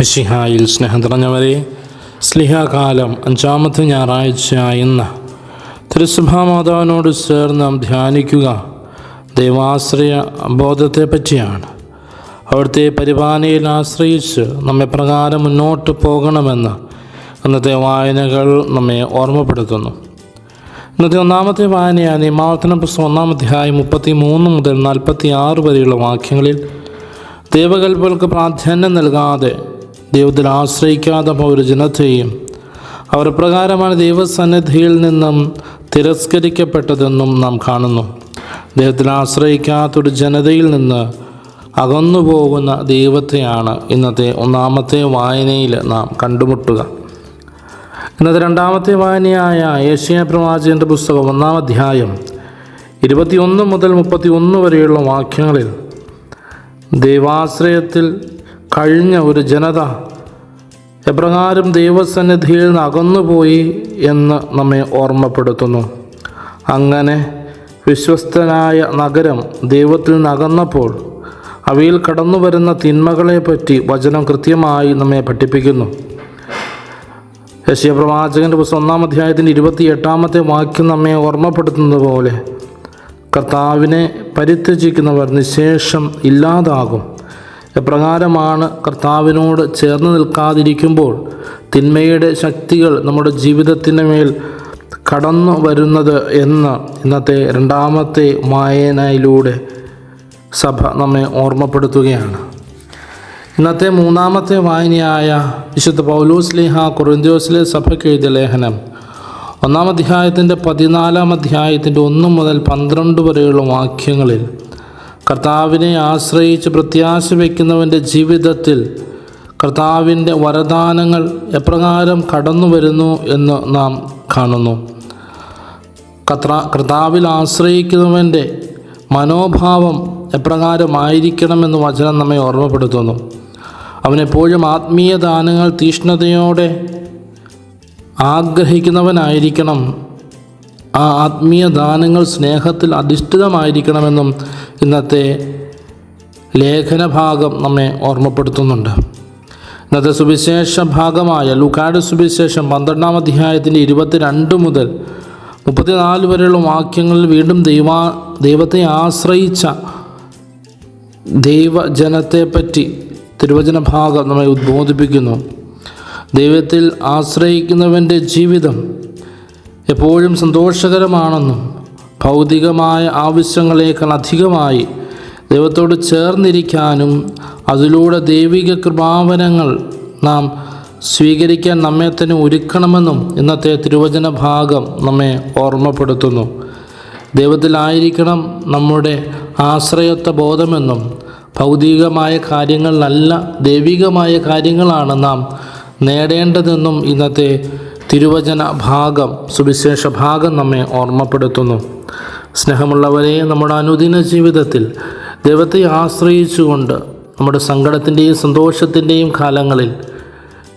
മിഷിഹായിൽ സ്നേഹം നിറഞ്ഞവരെ സ്ലിഹാകാലം അഞ്ചാമത്തെ ഞായറാഴ്ച ഇന്ന് തിരുസഭാമാതാവിനോട് ചേർന്ന് ധ്യാനിക്കുക. ദൈവാശ്രയ ബോധത്തെ പറ്റിയാണ്. അവിടുത്തെ പരിപാലനയിൽ ആശ്രയിച്ച് നമ്മെ പ്രകാരം മുന്നോട്ട് പോകണമെന്ന് ഇന്നത്തെ വായനകൾ നമ്മെ ഓർമ്മപ്പെടുത്തുന്നു. ഇന്നത്തെ ഒന്നാമത്തെ വായനയാണ് നിയമാവർത്തന പുസ്തകം ഒന്നാം അധ്യായം മുപ്പത്തി മൂന്ന് മുതൽ നാൽപ്പത്തി ആറ് വരെയുള്ള വാക്യങ്ങളിൽ ദൈവകൽപ്പകൾക്ക് പ്രാധാന്യം നൽകാതെ ദൈവത്തിൽ ആശ്രയിക്കാതെ ഒരു ജനത്തെയും അവർ പ്രകാരമാണ് ദൈവസന്നിധിയിൽ നിന്നും തിരസ്കരിക്കപ്പെട്ടതെന്നും നാം കാണുന്നു. ദൈവത്തിൽ ആശ്രയിക്കാത്തൊരു ജനതയിൽ നിന്ന് അകന്നു പോകുന്ന ദൈവത്തെയാണ് ഇന്നത്തെ ഒന്നാമത്തെ വായനയിൽ നാം കണ്ടുമുട്ടുക. ഇന്നത്തെ രണ്ടാമത്തെ വായനയായ ഏഷ്യ പ്രവാചകന്റെ പുസ്തകം ഒന്നാം അധ്യായം ഇരുപത്തിയൊന്ന് മുതൽ മുപ്പത്തി ഒന്ന് വരെയുള്ള വാക്യങ്ങളിൽ ദൈവാശ്രയത്തിൽ കഴിഞ്ഞ ഒരു ജനത എപ്രകാരം ദൈവസന്നിധിയിൽ നിന്ന് അകന്നുപോയി എന്ന് നമ്മെ ഓർമ്മപ്പെടുത്തുന്നു. അങ്ങനെ വിശ്വസ്തനായ നഗരം ദൈവത്തിൽ നിന്ന് അകന്നപ്പോൾ അവയിൽ കടന്നു വരുന്ന തിന്മകളെപ്പറ്റി വചനം കൃത്യമായി നമ്മെ പഠിപ്പിക്കുന്നു. യശയപ്രവാചകന്റെ പുസ്തകം ഒന്നാം അധ്യായത്തിന്റെ ഇരുപത്തി എട്ടാമത്തെ വാക്യം നമ്മെ ഓർമ്മപ്പെടുത്തുന്നത് പോലെ കർത്താവിനെ പരിത്യജിക്കുന്നവർ നിശേഷം ഇല്ലാതാകും. എപ്രകാരമാണ് കർത്താവിനോട് ചേർന്ന് നിൽക്കാതിരിക്കുമ്പോൾ തിന്മയുടെ ശക്തികൾ നമ്മുടെ ജീവിതത്തിന് മേൽ കടന്നു വരുന്നത് എന്ന് ഇന്നത്തെ രണ്ടാമത്തെ വായനയിലൂടെ സഭ നമ്മെ ഓർമ്മപ്പെടുത്തുകയാണ്. ഇന്നത്തെ മൂന്നാമത്തെ വായനയായ വിശുദ്ധ പൗലൂസ് ലിഹ കൊറിന്ത്യോസിലെ സഭയ്ക്ക് എഴുതിയ ലേഖനം. ഒന്നാം അധ്യായത്തിന്റെ പതിനാലാം അധ്യായത്തിന്റെ ഒന്ന് മുതൽ പന്ത്രണ്ട് വരെയുള്ള വാക്യങ്ങളിൽ കർത്താവിനെ ആശ്രയിച്ച് പ്രത്യാശ വയ്ക്കുന്നവന്റെ ജീവിതത്തിൽ കർത്താവിന്റെ വരദാനങ്ങൾ എപ്രകാരം കടന്നു വരുന്നു എന്ന് നാം കാണുന്നു. കത്ര കർത്താവിൽ ആശ്രയിക്കുന്നവന്റെ മനോഭാവം എപ്രകാരമായിരിക്കണമെന്ന് വചനം നമ്മെ ഓർമ്മപ്പെടുത്തുന്നു. അവനെപ്പോഴും ആത്മീയ ദാനങ്ങൾ തീഷ്ണതയോടെ ആഗ്രഹിക്കുന്നവനായിരിക്കണം. ആ ആത്മീയ ദാനങ്ങൾ സ്നേഹത്തിൽ അധിഷ്ഠിതമായിരിക്കണമെന്നും ഇന്നത്തെ ലേഖനഭാഗം നമ്മെ ഓർമ്മപ്പെടുത്തുന്നുണ്ട്. ഇന്നത്തെ സുവിശേഷ ഭാഗമായ ലുക്കാട് സുവിശേഷം പന്ത്രണ്ടാം അധ്യായത്തിന്റെ ഇരുപത്തിരണ്ട് മുതൽ മുപ്പത്തിനാല് വരെയുള്ള വാക്യങ്ങളിൽ വീണ്ടും ദൈവാ ദൈവത്തെ ആശ്രയിച്ച ദൈവജനത്തെപ്പറ്റി തിരുവചന ഭാഗം നമ്മെ ഉദ്ബോധിപ്പിക്കുന്നു. ദൈവത്തിൽ ആശ്രയിക്കുന്നവന്റെ ജീവിതം എപ്പോഴും സന്തോഷകരമാണെന്നും ഭൗതികമായ ആവശ്യങ്ങളേക്കാൾ അധികമായി ദൈവത്തോട് ചേർന്നിരിക്കാനും അതിലൂടെ ദൈവിക കൃപാവനങ്ങൾ നാം സ്വീകരിക്കാൻ നമ്മെ തന്നെ ഒരുക്കണമെന്നും ഇന്നത്തെ തിരുവചന ഭാഗം നമ്മെ ഓർമ്മപ്പെടുത്തുന്നു. ദൈവത്തിലായിരിക്കണം നമ്മുടെ ആശ്രയത്വ ബോധമെന്നും ഭൗതികമായ കാര്യങ്ങളിലല്ല ദൈവികമായ കാര്യങ്ങളാണ് നാം നേടേണ്ടതെന്നും ഇന്നത്തെ തിരുവചന ഭാഗം സുവിശേഷ ഭാഗം നമ്മെ ഓർമ്മപ്പെടുത്തുന്നു. സ്നേഹമുള്ളവരെ നമ്മുടെ അനുദിന ജീവിതത്തിൽ ദൈവത്തെ ആശ്രയിച്ചുകൊണ്ട് നമ്മുടെ സങ്കടത്തിന്റെയും സന്തോഷത്തിന്റെയും കാലങ്ങളിൽ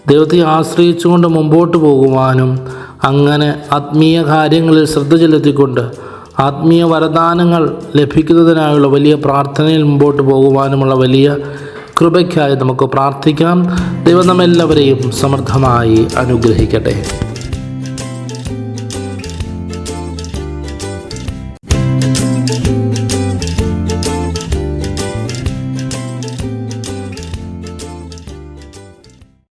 ദൈവത്തെ ആശ്രയിച്ചുകൊണ്ട് മുമ്പോട്ട് പോകുവാനും അങ്ങനെ ആത്മീയ കാര്യങ്ങളിൽ ശ്രദ്ധ ചെലുത്തിക്കൊണ്ട് ആത്മീയ വരദാനങ്ങൾ ലഭിക്കുന്നതിനായുള്ള വലിയ പ്രാർത്ഥനയിൽ മുമ്പോട്ട് പോകുവാനുമുള്ള വലിയ കൃപയ്ക്കായി നമുക്ക് പ്രാർത്ഥിക്കാം. ദൈവം നമ്മെല്ലാവരെയും സമർത്ഥമായി അനുഗ്രഹിക്കട്ടെ.